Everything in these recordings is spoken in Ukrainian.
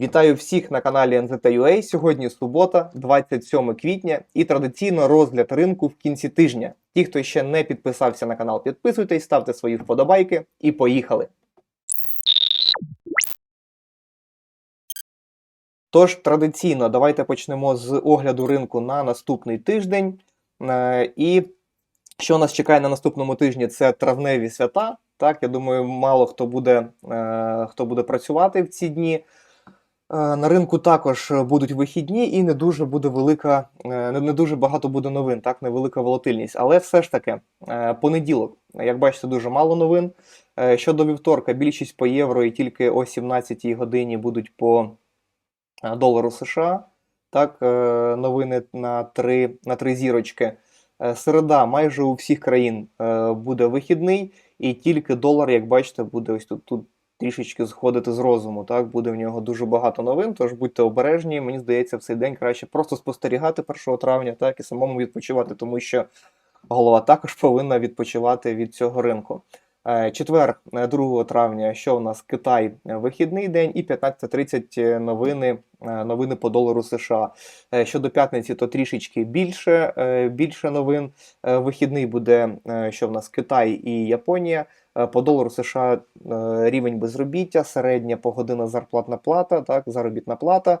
Вітаю всіх на каналі NZT.ua. Сьогодні субота, 27 квітня, і традиційно розгляд ринку в кінці тижня. Ті, хто ще не підписався на канал, підписуйтесь, ставте свої вподобайки і поїхали. Тож традиційно давайте почнемо з огляду ринку на наступний тиждень. Е, І що нас чекає на наступному тижні, це травневі свята. Так, я думаю, мало хто буде, е, хто буде працювати в ці дні. Е, На ринку також будуть вихідні, і не дуже буде велика, е, не дуже багато буде новин, так, невелика волатильність. Але все ж таки, е, понеділок, як бачите, дуже мало новин. Е, Щодо вівторка, більшість по євро і тільки о 17 годині будуть по е, долару США. Так, е, новини на три, на три зірочки. Е, Середа майже у всіх країн е, буде вихідний, і тільки долар, як бачите, буде ось тут, тут трішечки сходити з розуму. Так, буде в нього дуже багато новин, тож будьте обережні. Мені здається, в цей день краще просто спостерігати 1 травня, так і самому відпочивати, тому що голова також повинна відпочивати від цього ринку. Е, Четвер, е, 2 травня, що у нас Китай е, вихідний день, і 15.30 новини, е, новини по долару США. Е, Щодо п'ятниці, то трішечки більше, е, більше новин. Е, Вихідний буде, е, що в нас Китай і Японія. Е, По долару США е, рівень безробіття, середня погодинна зарплатна плата, так, заробітна плата.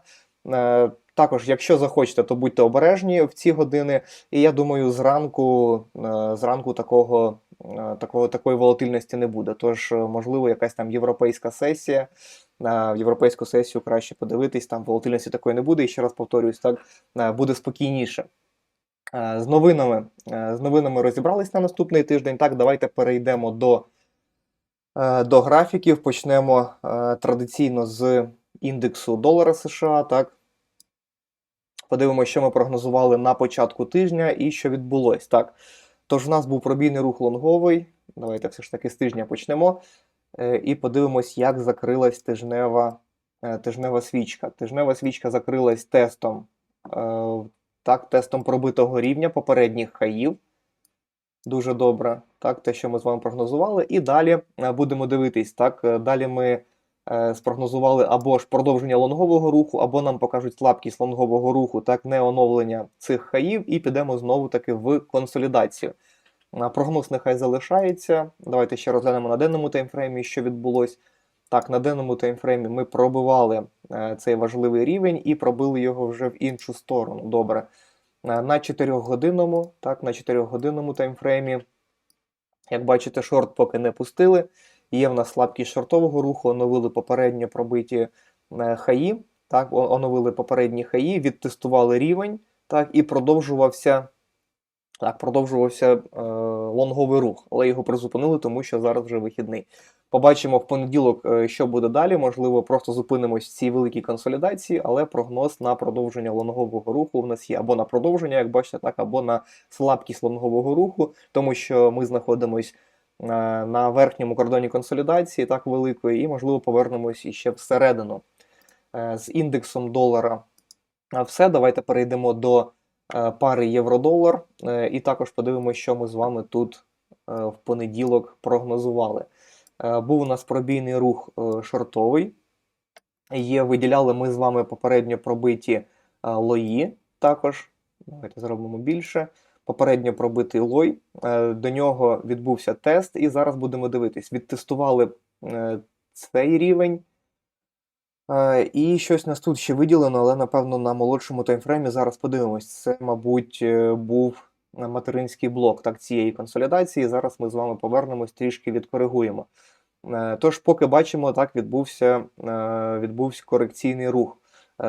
Е, Також, якщо захочете, то будьте обережні в ці години. І я думаю, зранку, е, зранку такого, е, такого, такої волатильності не буде. Тож, е, можливо, якась там європейська сесія. На європейську сесію краще подивитись, там волатильності такої не буде. І ще раз повторюсь, так е, буде спокійніше. Е, З новинами, е, з новинами розібрались на наступний тиждень. Так, давайте перейдемо до, е, до графіків. Почнемо е, традиційно з індексу долара США. Так. Подивимося, що ми прогнозували на початку тижня і що відбулось. Так. Тож, в нас був пробійний рух лонговий. Давайте все ж таки з тижня почнемо. Е, І подивимось, як закрилась тижнева, е, тижнева свічка. Тижнева свічка закрилась тестом, е, так, тестом пробитого рівня попередніх хаїв. Дуже добре. Так, те, що ми з вами прогнозували. І далі будемо дивитись. Так, далі ми спрогнозували або ж продовження лонгового руху, або нам покажуть слабкість лонгового руху, так, не оновлення цих хаїв, і підемо знову таки в консолідацію. Прогноз нехай залишається. Давайте ще розглянемо на денному таймфреймі, що відбулось. Так, на денному таймфреймі ми пробивали е, цей важливий рівень і пробили його вже в іншу сторону. Добре. Е, На 4-годинному, так, на 4-годинному таймфреймі, як бачите, шорт поки не пустили. Є в нас слабкість шортового руху, оновили попередньо пробиті е, хаї, так, оновили попередні хаї, відтестували рівень, так, і продовжувався, так, продовжувався е, лонговий рух, але його призупинили, тому що зараз вже вихідний. Побачимо в понеділок, е, що буде далі. Можливо, просто зупинимось в цій великій консолідації, але прогноз на продовження лонгового руху в нас є або на продовження, як бачите, так, або на слабкість лонгового руху, тому що ми знаходимось е, на верхньому кордоні консолідації, так великої, і можливо повернемось іще всередину Е, з індексом долара. Все, давайте перейдемо до е, пари євро-долар, е, і також подивимося, що ми з вами тут е, в понеділок прогнозували. Е, Був у нас пробійний рух е, шортовий. Є, виділяли ми з вами попередньо пробиті е, лої також. Давайте зробимо більше. Попередньо пробитий лой. Е, До нього відбувся тест, і зараз будемо дивитись. Відтестували е, цей рівень. Е, І щось нас тут ще виділено, але напевно на молодшому таймфреймі зараз подивимось. Це, мабуть, був материнський блок так, цієї консолідації. Зараз ми з вами повернемось, трішки відкоригуємо. Тож, поки бачимо, так відбувся, відбувся корекційний рух.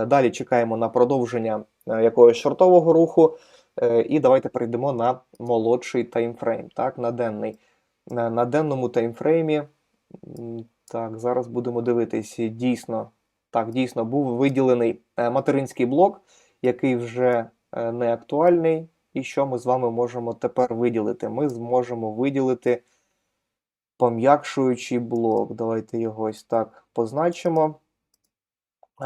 Далі чекаємо на продовження якогось шортового руху. Е, І давайте перейдемо на молодший таймфрейм, так, на денний. На, денному таймфреймі. Так, зараз будемо дивитись. Дійсно, так, дійсно, був виділений е, материнський блок, який вже е, не актуальний. І що ми з вами можемо тепер виділити? Ми зможемо виділити пом'якшуючий блок. Давайте його ось так позначимо.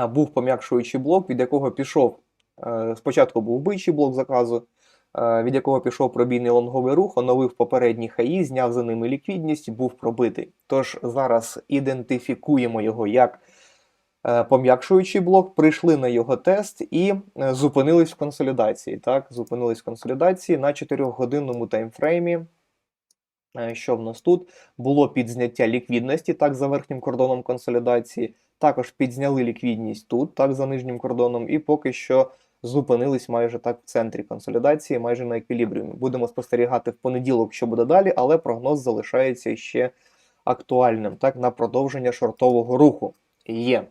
Був пом'якшуючий блок, від якого пішов. Е, Спочатку був бичий блок заказу, е, від якого пішов пробійний лонговий рух, оновив попередні хаї, зняв за ними ліквідність, був пробитий. Тож зараз ідентифікуємо його як е, пом'якшуючий блок, прийшли на його тест і зупинились в консолідації. Так, зупинились в консолідації на 4-годинному таймфреймі. Що в нас тут? Було підзняття ліквідності, так, за верхнім кордоном консолідації. Також підзняли ліквідність тут, так, за нижнім кордоном, і поки що зупинились майже так в центрі консолідації, майже на еквілібріумі. Будемо спостерігати в понеділок, що буде далі, але прогноз залишається ще актуальним так, на продовження шортового руху. Є.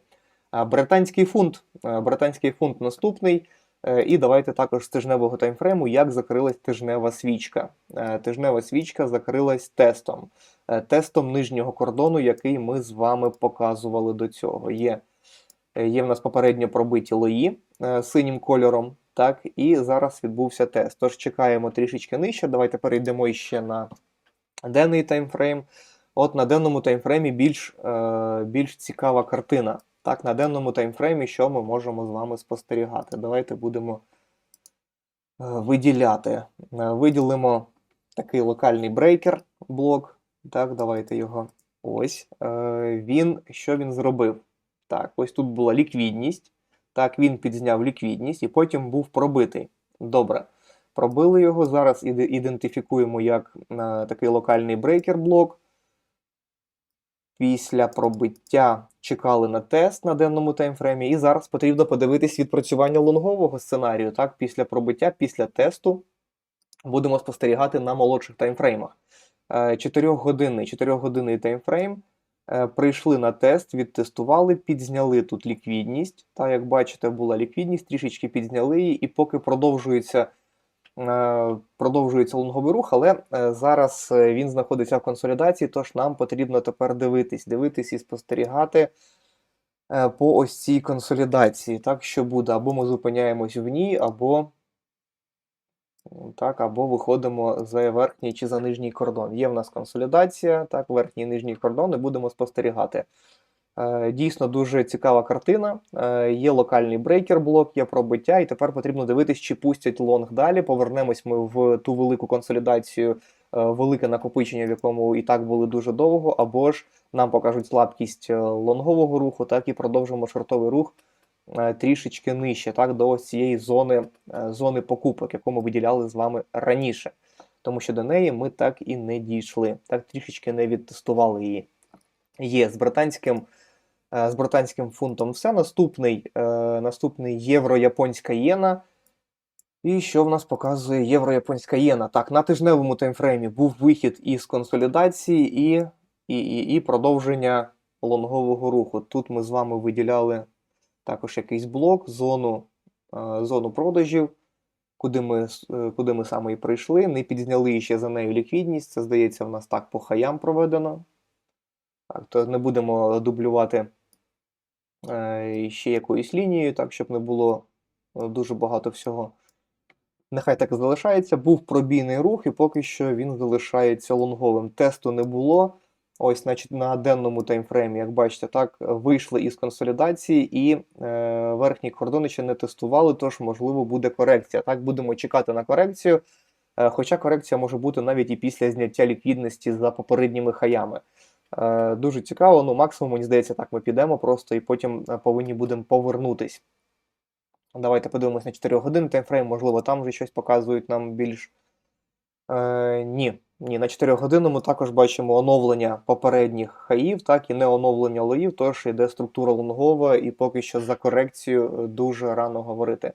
Британський фунт. Британський фунт наступний. Е, І давайте також з тижневого таймфрейму, як закрилась тижнева свічка. Е, Тижнева свічка закрилась тестом. Е, Тестом нижнього кордону, який ми з вами показували до цього. Є, є в нас попередньо пробиті лої синім кольором. Так, і зараз відбувся тест. Тож чекаємо трішечки нижче. Давайте перейдемо іще на денний таймфрейм. От на денному таймфреймі більш, е, більш цікава картина. Так, на денному таймфреймі, що ми можемо з вами спостерігати? Давайте будемо е, виділяти. Е, Виділимо такий локальний брейкер блок. Так, давайте його. Ось. Е, Він що він зробив? Так, ось тут була ліквідність. Так, він підзняв ліквідність і потім був пробитий. Добре. Пробили його. Зараз ідентифікуємо як е, такий локальний брейкер блок. Після пробиття чекали на тест на денному таймфреймі, і зараз потрібно подивитись відпрацювання лонгового сценарію. Так, після пробиття, після тесту будемо спостерігати на молодших таймфреймах. 4-годинний 4-годинний таймфрейм. Е, Прийшли на тест, відтестували, підзняли тут ліквідність. Та, як бачите, була ліквідність, трішечки підзняли її, і поки продовжується е, продовжується лонговий рух, але е, зараз він знаходиться в консолідації, тож нам потрібно тепер дивитись, дивитись і спостерігати по ось цій консолідації. Так, що буде, або ми зупиняємось в ній, або, так, або виходимо за верхній чи за нижній кордон. Є в нас консолідація, так, верхній і нижній кордон, і будемо спостерігати. Е, Дійсно дуже цікава картина. Е, Є локальний брейкер блок, є пробиття, і тепер потрібно дивитись, чи пустять лонг далі. Повернемось ми в ту велику консолідацію, е, велике накопичення, в якому і так були дуже довго, або ж нам покажуть слабкість лонгового руху, так і продовжимо шортовий рух трішечки нижче, так, до цієї зони, е, зони покупок, яку ми виділяли з вами раніше. Тому що до неї ми так і не дійшли, так трішечки не відтестували її. Є з британським е, з британським фунтом все. Наступний, е, наступний євро-японська єна. І що в нас показує євро-японська єна? Так, на тижневому таймфреймі був вихід із консолідації і, і, і, і продовження лонгового руху. Тут ми з вами виділяли також якийсь блок, зону, е, зону продажів, куди ми, е, куди ми саме і прийшли. Не підзняли ще за нею ліквідність. Це здається, в нас так по хаям проведено. Так, то не будемо дублювати е, ще якоюсь лінією, так, щоб не було дуже багато всього. Нехай так залишається. Був пробійний рух, і поки що він залишається лонговим. Тесту не було. Ось, значить, на денному таймфреймі, як бачите, так, вийшли із консолідації і е, верхні кордони ще не тестували, тож, можливо, буде корекція. Так, будемо чекати на корекцію. Е, хоча корекція може бути навіть і після зняття ліквідності за попередніми хаями. Е, Дуже цікаво. Ну, максимум, мені здається, так ми підемо просто і потім е, повинні будемо повернутись. Давайте подивимось на 4 години таймфрейм, можливо, там вже щось показують нам більш. Е, ні, ні, на 4 годинному також бачимо оновлення попередніх хаїв, так і не оновлення лоїв, тож йде структура лонгова, і поки що за корекцію е, дуже рано говорити.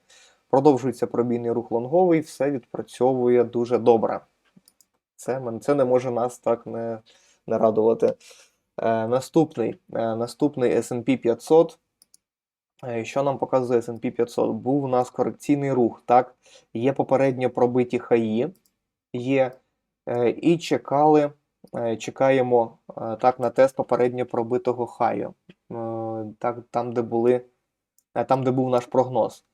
Продовжується пробійний рух лонговий, все відпрацьовує дуже добре. Це, це не може нас так не, не радувати. Е, наступний, е, наступний S&P 500. Е, Що нам показує S&P 500? Був у нас корекційний рух, так? Є попередньо пробиті хаї, є, і чекали, е, чекаємо е, так, на тест попередньо пробитого хаю. Е, Так, там, де були, е, там, де був наш прогноз.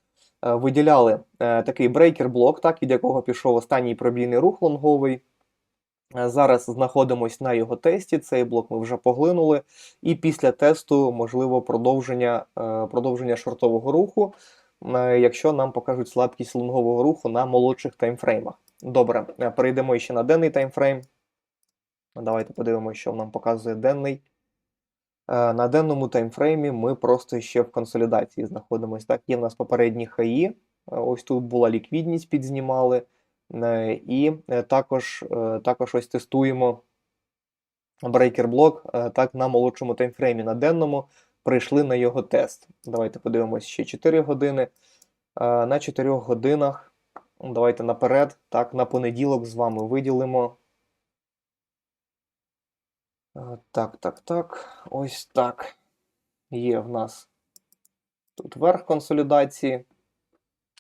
Е, Виділяли е, такий брейкер-блок, так, від якого пішов останній пробійний рух лонговий. Е, Зараз знаходимось на його тесті. Цей блок ми вже поглинули. І після тесту можливо продовження, е, продовження шортового руху, е, якщо нам покажуть слабкість лонгового руху на молодших таймфреймах. Добре, е, перейдемо ще на денний таймфрейм. Давайте подивимося, що нам показує денний. Е, На денному таймфреймі ми просто ще в консолідації знаходимося. Так, є в нас попередні хаї. Е, Ось тут була ліквідність, підзнімали. І також, також ось тестуємо брейкер блок е, так на молодшому таймфреймі. На денному прийшли на його тест. Давайте подивимось ще 4 години. На 4 годинах. Давайте наперед. Так, на понеділок з вами виділимо. Е, Так, так, так. Ось так. Є в нас тут верх консолідації.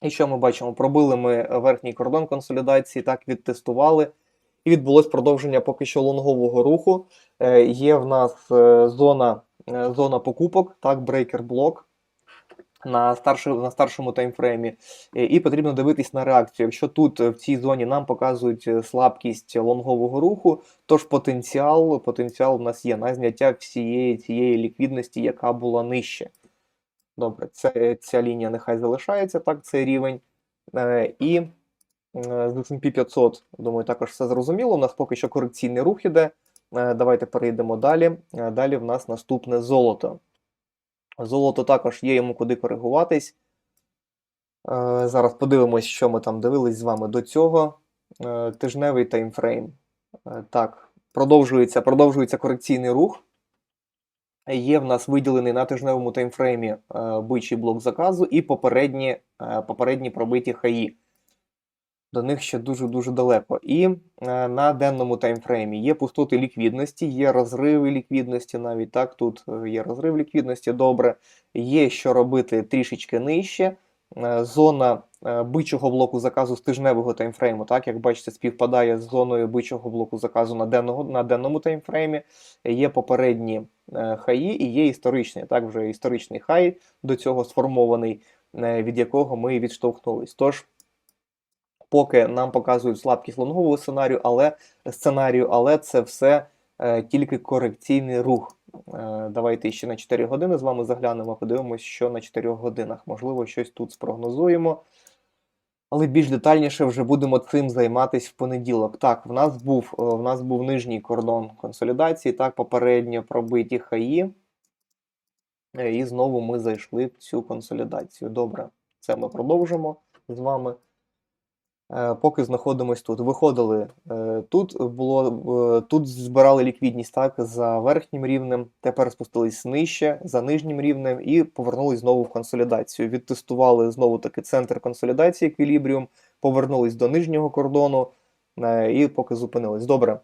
І що ми бачимо? Пробили ми верхній кордон консолідації, так, відтестували. І відбулось продовження поки що лонгового руху. Е, Є в нас е, зона, е, зона покупок, так, брейкер блок на, старшому, на старшому таймфреймі. Е, І потрібно дивитись на реакцію. Якщо тут е, в цій зоні нам показують е, слабкість лонгового руху, тож потенціал, потенціал в нас є на зняття всієї цієї ліквідності, яка була нижче. Добре, це, ця лінія нехай залишається, так, цей рівень. І з S&P 500, думаю, також все зрозуміло. У нас поки що корекційний рух іде. Давайте перейдемо далі. Далі в нас наступне золото. Золото також є йому куди коригуватись. Е, Зараз подивимось, що ми там дивились з вами до цього. Е, Тижневий таймфрейм. Е, Так, продовжується, продовжується корекційний рух. Є в нас виділений на тижневому таймфреймі бичий блок заказу і попередні, попередні пробиті хаї. До них ще дуже-дуже далеко. І е, на денному таймфреймі є пустоти ліквідності, є розриви ліквідності, навіть так, тут е, є розрив ліквідності, добре. Є що робити трішечки нижче. Е, Зона бичого блоку заказу з тижневого таймфрейму, так, як бачите, співпадає з зоною бичого блоку заказу на, денного, на денному таймфреймі. Є попередні хаї і є історичний, так, вже історичний хай до цього сформований, від якого ми відштовхнулись. Тож, поки нам показують слабкість лонгового сценарію, але сценарію, але це все е, тільки корекційний рух. Е, давайте ще на 4 години з вами заглянемо, подивимось, що на 4 годинах. Можливо, щось тут спрогнозуємо. Але більш детальніше вже будемо цим займатися в понеділок. Так, в нас був, е, в нас був нижній кордон консолідації, так, попередньо пробиті хаї. Е, І знову ми зайшли в цю консолідацію. Добре, це ми продовжимо з вами. Е, Поки знаходимось тут. Виходили е, тут, було, е, тут збирали ліквідність так, за верхнім рівнем, тепер спустились нижче, за нижнім рівнем і повернулись знову в консолідацію. Відтестували знову таки центр консолідації еквілібріум, повернулись до нижнього кордону і поки зупинились. Добре.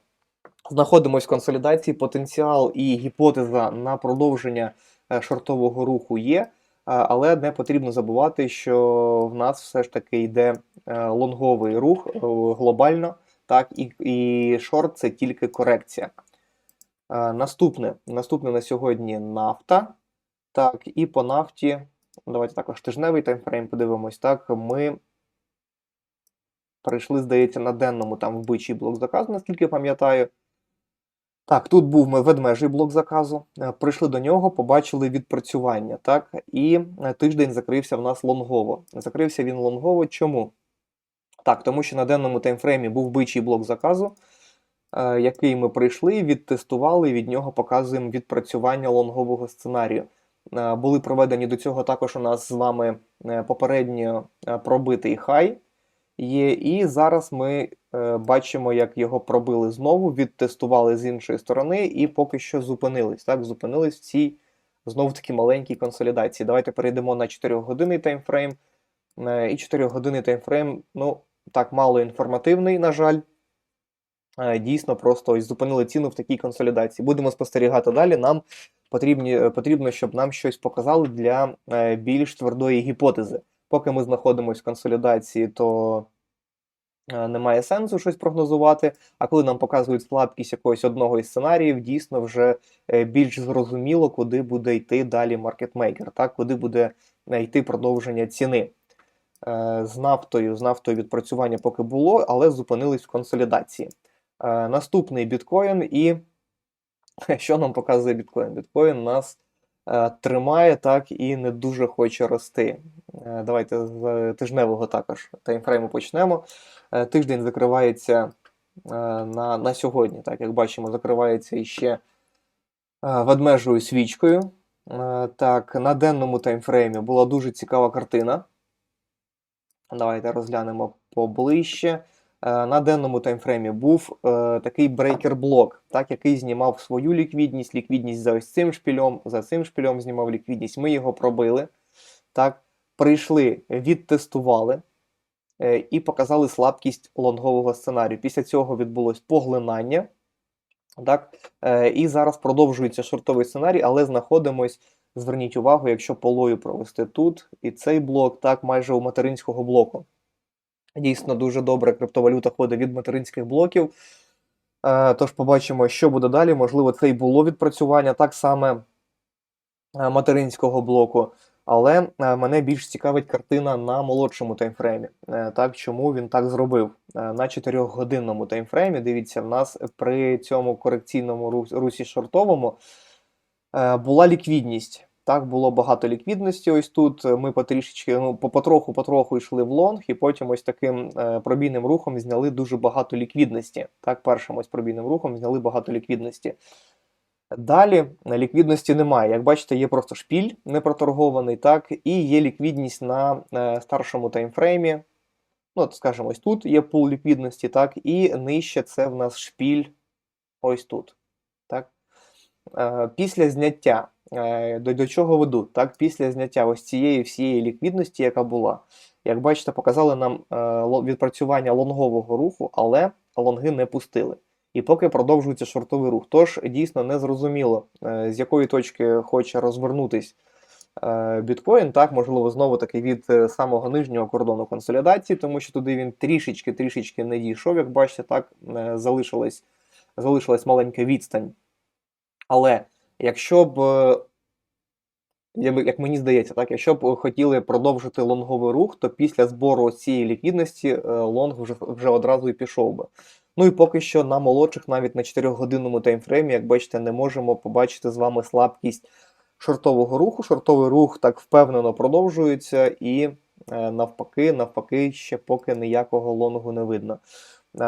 Знаходимось в консолідації, потенціал і гіпотеза на продовження шортового руху є, але не потрібно забувати, що в нас все ж таки йде лонговий рух е, глобально, так, і, і шорт це тільки корекція. Е, Наступне, наступне на сьогодні нафта. Так, і по нафті, давайте також тижневий таймфрейм подивимось. Так, ми прийшли, здається, на денному там вбичий блок заказу, наскільки пам'ятаю. Так, тут був ведмежий блок заказу. Е, Прийшли до нього, побачили відпрацювання. Так, і е, тиждень закрився в нас лонгово. Закрився він лонгово. Чому? Так, тому що на денному таймфреймі був бичий блок заказу, е, який ми прийшли, відтестували, і від нього показуємо відпрацювання лонгового сценарію. Е, Були проведені до цього також у нас з вами е, попередньо пробитий хай є, і зараз ми бачимо, як його пробили знову, відтестували з іншої сторони і поки що зупинились. Так, зупинились в цій знову таки маленькій консолідації. Давайте перейдемо на 4-годинний таймфрейм. Е, І 4-годинний таймфрейм, ну, так, мало інформативний, на жаль. Е, Дійсно, просто ось зупинили ціну в такій консолідації. Будемо спостерігати далі. Нам потрібні, е, потрібно, щоб нам щось показали для е, більш твердої гіпотези. Поки ми знаходимося в консолідації, то немає сенсу щось прогнозувати. А коли нам показують слабкість якогось одного із сценаріїв, дійсно вже більш зрозуміло, куди буде йти далі маркетмейкер, так, куди буде йти продовження ціни. Е, З нафтою, з нафтою відпрацювання поки було, але зупинились в консолідації. Е, Наступний біткоін, і що нам показує біткоін? Біткоін нас е, тримає так і не дуже хоче рости. Давайте з тижневого також таймфрейму почнемо. Тиждень закривається на, на сьогодні. Так, як бачимо, закривається іще ведмежою свічкою. Так, на денному таймфреймі була дуже цікава картина. Давайте розглянемо поближче. Е, На денному таймфреймі був е, такий брейкер-блок, так, який знімав свою ліквідність, ліквідність за ось цим шпільом, за цим шпільом знімав ліквідність. Ми його пробили. Так, прийшли, відтестували е, і показали слабкість лонгового сценарію. Після цього відбулось поглинання. Так, і зараз продовжується шортовий сценарій, але знаходимось, зверніть увагу, якщо полою провести тут, і цей блок, так, майже у материнського блоку. Дійсно, дуже добре криптовалюта ходить від материнських блоків. Е, Тож побачимо, що буде далі. Можливо, це і було відпрацювання так саме е, материнського блоку. Але е, мене більш цікавить картина на молодшому таймфреймі. Так, чому він так зробив? На 4-годинному таймфреймі, дивіться, в нас при цьому корекційному русі шортовому була ліквідність. Так, було багато ліквідності. Ось тут ми потрішечки, ну, по- потроху, потроху йшли в лонг, і потім ось таким е, пробійним рухом зняли дуже багато ліквідності. Так, першим ось пробійним рухом зняли багато ліквідності. Далі е, ліквідності немає. Як бачите, є просто шпіль непроторгований, так, і є ліквідність на е, старшому таймфреймі. Ну, от, скажімо, ось тут є пул ліквідності, так, і нижче це в нас шпіль ось тут. Е, після зняття, е, до, до чого веду? Так, після зняття ось цієї всієї ліквідності, яка була, як бачите, показали нам е, відпрацювання лонгового руху, але лонги не пустили. І поки продовжується шортовий рух. Тож дійсно не зрозуміло, е, з якої точки хоче розвернутись е, біткоін. Так, можливо, знову таки від самого нижнього кордону консолідації, тому що туди він трішечки-трішечки не дійшов. Як бачите, так залишилась, залишилась маленька відстань. Але якщо б, е, як мені здається, так, якщо б хотіли продовжити лонговий рух, то після збору цієї ліквідності е, лонг вже, вже одразу і пішов би. Ну і поки що на молодших, навіть на 4-годинному таймфреймі, як бачите, не можемо побачити з вами слабкість шортового руху. Шортовий рух так впевнено продовжується, і е, навпаки, навпаки, ще поки ніякого лонгу не видно. Е,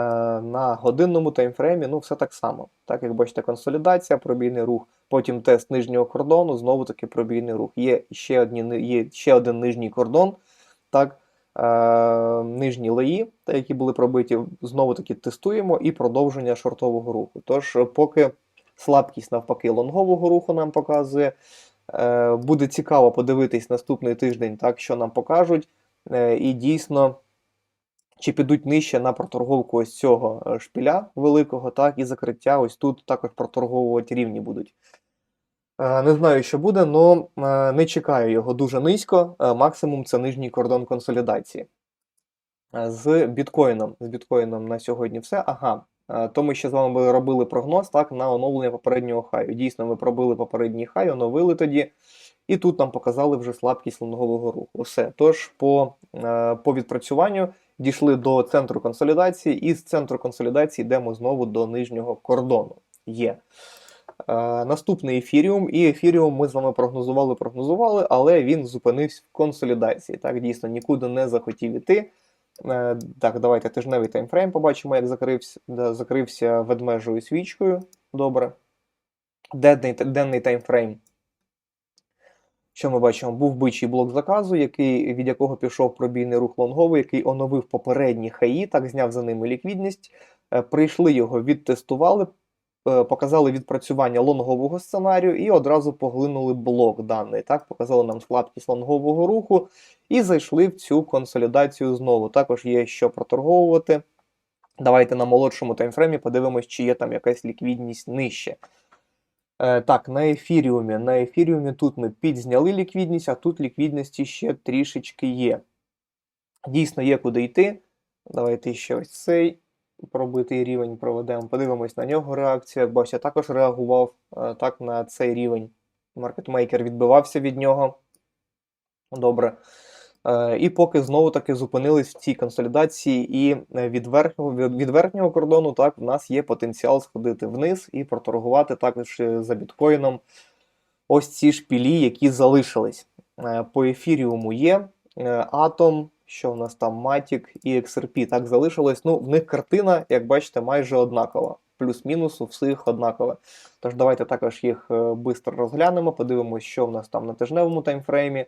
на годинному таймфреймі ну все так само. Так, як бачите, консолідація, пробійний рух, потім тест нижнього кордону, знову таки пробійний рух. Є ще, одні, є ще один нижній кордон, так, е, нижні леї, які були пробиті, знову таки тестуємо і продовження шортового руху. Тож, поки слабкість навпаки лонгового руху нам показує. Е, буде цікаво подивитись наступний тиждень, так, що нам покажуть. Е, і дійсно чи підуть нижче на проторговку ось цього е, шпіля великого, так, і закриття ось тут також проторговувати рівні будуть. Е, Не знаю, що буде, але не чекаю його дуже низько. Е, Максимум це нижній кордон консолідації. З біткоїном. З біткоїном на сьогодні все. Ага. То ми ще з вами робили прогноз так, на оновлення попереднього хаю. Дійсно, ми пробили попередній хай, оновили тоді. І тут нам показали вже слабкість лонгового руху. Все. Тож, по, по відпрацюванню дійшли до центру консолідації, і з центру консолідації йдемо знову до нижнього кордону. Є. Е, наступний ефіріум, і ефіріум ми з вами прогнозували, прогнозували, але він зупинився в консолідації. Так, дійсно, нікуди не захотів іти. Е, так, давайте тижневий таймфрейм побачимо, як закрився, закрився ведмежою свічкою. Добре. Денний, денний таймфрейм. Що ми бачимо? Був бичий блок заказу, який, від якого пішов пробійний рух лонговий, який оновив попередні хаї, так зняв за ними ліквідність. Е, Прийшли його, відтестували, е, показали відпрацювання лонгового сценарію і одразу поглинули блок даний. Так, показали нам слабкість лонгового руху і зайшли в цю консолідацію знову. Також є що проторговувати. Давайте на молодшому таймфреймі подивимось, чи є там якась ліквідність нижче. Е, так, на ефіріумі. На ефіріумі тут ми підзняли ліквідність, а тут ліквідності ще трішечки є. Дійсно є куди йти. Давайте ще ось цей пробитий рівень проведемо. Подивимось на нього реакцію. Як бачите, також реагував е, так на цей рівень. Маркетмейкер відбивався від нього. Добре. Е, І поки знову таки зупинились в цій консолідації, і е, від верхнього, від, верхнього кордону так, в нас є потенціал сходити вниз і проторгувати також е, за біткоїном ось ці шпілі, які залишились. По ефіріуму є Атом, що в нас там Matic і XRP так залишилось. Ну, в них картина, як бачите, майже однакова. плюс-мінус у всіх однакове. Тож давайте також їх швидко розглянемо, подивимося, що в нас там на тижневому таймфреймі.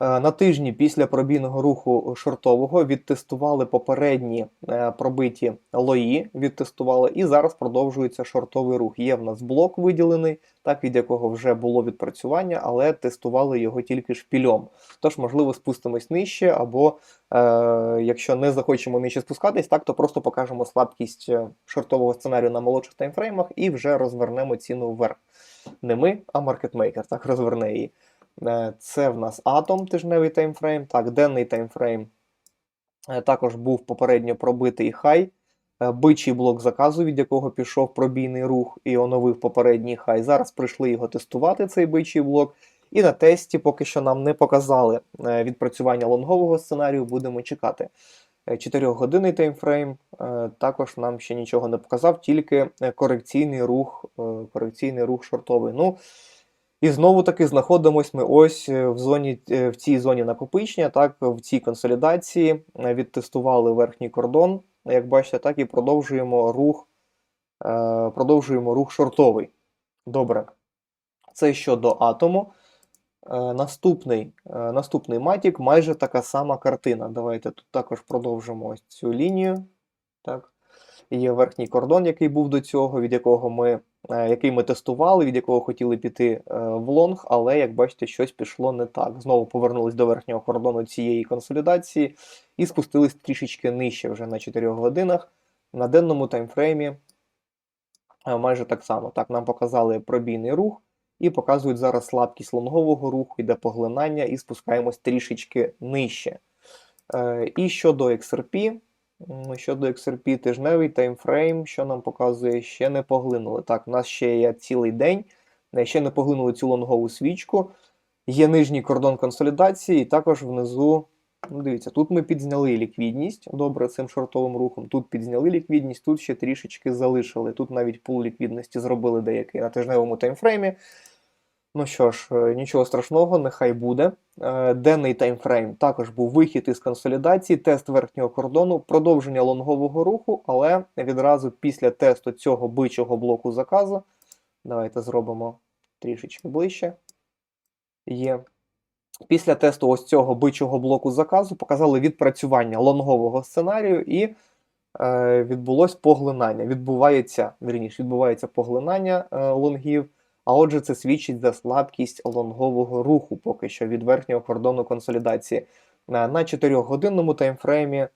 Е, На тижні після пробійного руху шортового відтестували попередні е, пробиті лої, відтестували, і зараз продовжується шортовий рух. Є в нас блок виділений, так від якого вже було відпрацювання, але тестували його тільки шпільом. Тож, можливо, спустимось нижче, або е, якщо не захочемо нижче спускатись, так то просто покажемо слабкість е, шортового сценарію на молодших таймфреймах і вже розвернемо ціну вверх. Не ми, а маркетмейкер так розверне її. Е, Це в нас атом тижневий таймфрейм. Так, денний таймфрейм е, також був попередньо пробитий хай. Е, Бичий блок заказу, від якого пішов пробійний рух і оновив попередній хай. Зараз прийшли його тестувати, цей бичий блок. І на тесті поки що нам не показали відпрацювання лонгового сценарію, будемо чекати. 4-годинний таймфрейм також нам ще нічого не показав, тільки корекційний рух, корекційний рух шортовий. Ну, і знову таки знаходимось ми ось е, в зоні е, в цій зоні накопичення, так, в цій консолідації. Е, Відтестували верхній кордон, як бачите, так і продовжуємо рух, продовжуємо рух шортовий. Добре. Це щодо атому. Наступний, наступний матік, майже така сама картина. Давайте тут також продовжимо ось цю лінію. Так. Є верхній кордон, який був до цього, від якого ми, який ми тестували, від якого хотіли піти е, в лонг, але, як бачите, щось пішло не так. Знову повернулись до верхнього кордону цієї консолідації і спустились трішечки нижче вже на 4 годинах. На денному таймфреймі е, майже так само. Так, нам показали пробійний рух і показують зараз слабкість лонгового руху, йде поглинання і спускаємось трішечки нижче. Е, І щодо XRP, щодо XRP тижневий таймфрейм, що нам показує, ще не поглинули. Так, у нас ще є цілий день, ще не поглинули цю лонгову свічку. Є нижній кордон консолідації, і також внизу. Ну, дивіться, тут ми підзняли ліквідність добре цим шортовим рухом. Тут підзняли ліквідність, тут ще трішечки залишили. Тут навіть пул ліквідності зробили деякий на тижневому таймфреймі. Ну що ж, е, нічого страшного, нехай буде. Е, Денний таймфрейм також був вихід із консолідації, тест верхнього кордону, продовження лонгового руху, але відразу після тесту цього бичого блоку заказу. Давайте зробимо трішечки ближче. Є. Після тесту ось цього бичого блоку заказу показали відпрацювання лонгового сценарію і е, відбулось поглинання. Відбувається, вірніше, відбувається поглинання е, лонгів. А отже, це свідчить за слабкість лонгового руху поки що від верхнього кордону консолідації. Е, На 4-годинному таймфреймі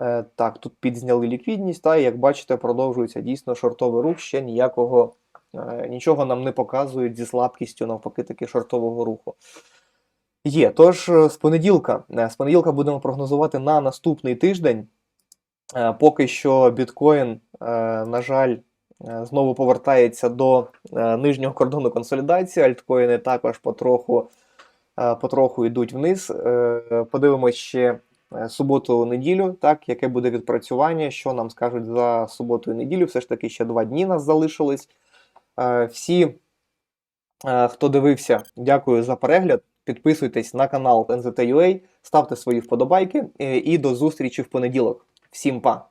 е, так, тут підзняли ліквідність, та як бачите, продовжується дійсно шортовий рух, ще ніякого, е, нічого нам не показують зі слабкістю, навпаки, таки шортового руху. Є, тож з понеділка, з понеділка будемо прогнозувати на наступний тиждень. Поки що біткоін, на жаль, знову повертається до е, нижнього кордону консолідації. Альткоїни також потроху, е, потроху йдуть вниз. Е, Подивимось ще е, суботу-неділю, так, яке буде відпрацювання, що нам скажуть за суботу і неділю. Все ж таки ще два дні нас залишились. Е, Всі, е, хто дивився, дякую за перегляд. Підписуйтесь на канал NZT.ua, ставте свої вподобайки е, і до зустрічі в понеділок. Всім па!